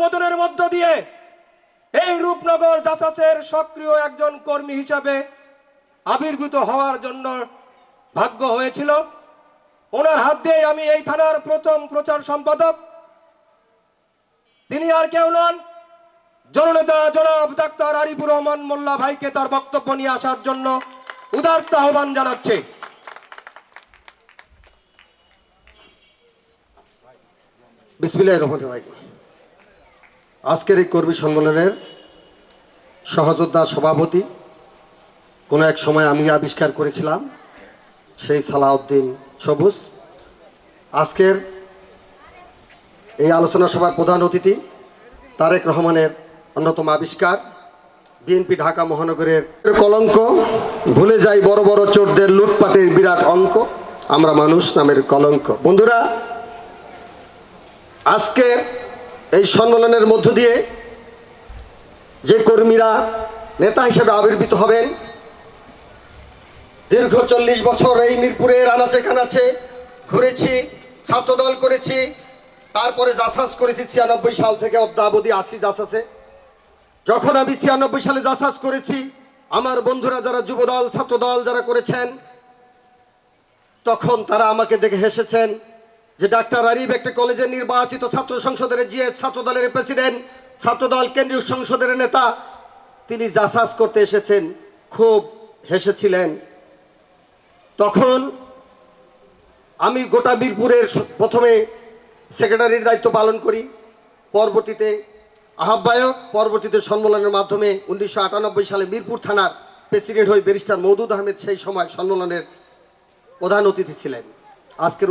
অনুমোদনের মধ্য দিয়ে এই রূপনগর জাসাসের সক্রিয় একজন কর্মী হিসাবে আবির্ভূত হওয়ার জন্য ভাগ্য হয়েছিল। ওনার হাত দিয়ে আমি এই থানার প্রথম প্রচার সম্পাদক। তিনি আর কেউ নন। জননেতা জনাব ডাক্তার আরিফুর রহমান মোল্লা ভাইকে তার বক্তব্য নিয়ে আসার জন্য উদার্ত আহ্বান জানাচ্ছে। বিসমিল্লাহ রহমান রাহিম। আজকের এই কর্মী সম্মেলনের সহযোদ্ধা সভাপতি, কোনো এক সময় আমি আবিষ্কার করেছিলাম, সেই সালাউদ্দিন সবুজ। আজকের এই আলোচনা সভার প্রধান অতিথি তারেক রহমানের অন্যতম আবিষ্কার, বিএনপি ঢাকা মহানগরের কলঙ্ক, ভুলে যাই বড় বড় চোরদের লুটপাটের বিরাট অঙ্ক, আমরা মানুষ নামের কলঙ্ক। বন্ধুরা, আজকে এই সম্মেলনের মধ্য দিয়ে যে কর্মীরা নেতা হিসেবে আবির্ভূত হবেন, দীর্ঘ চল্লিশ বছর এই মিরপুরের আনাচে কানাচে ঘুরেছি, ছাত্রদল করেছি, তারপরে জাসাস করেছি ছিয়ানব্বই সাল থেকে অদ্যাবধি আছি জাসাসে। যখন আমি ছিয়ানব্বই সালে জাসাস করেছি, আমার বন্ধুরা যারা যুবদল, ছাত্রদল যারা করেছেন, তখন তারা আমাকে দেখে হেসেছেন যে ডাক্তার আরিফ একটা কলেজের নির্বাচিত ছাত্র সংসদের জিএস ছাত্র দলের প্রেসিডেন্ট, ছাত্রদল কেন্দ্রীয় সংসদের নেতা, তিনি জাসাস করতে এসেছেন, খুব হেসেছিলেন। তখন আমি গোটা বীরপুরের প্রথমে সেক্রেটারির দায়িত্ব পালন করি, পরবর্তীতে আহ্বায়ক, পরবর্তীতে সম্মেলনের মাধ্যমে উনিশশো আটানব্বই সালে মিরপুর থানার প্রেসিডেন্ট হয়ে ব্যারিস্টার মৌদুদ আহমেদ সেই সময় সম্মেলনের প্রধান অতিথি ছিলেন। আজকের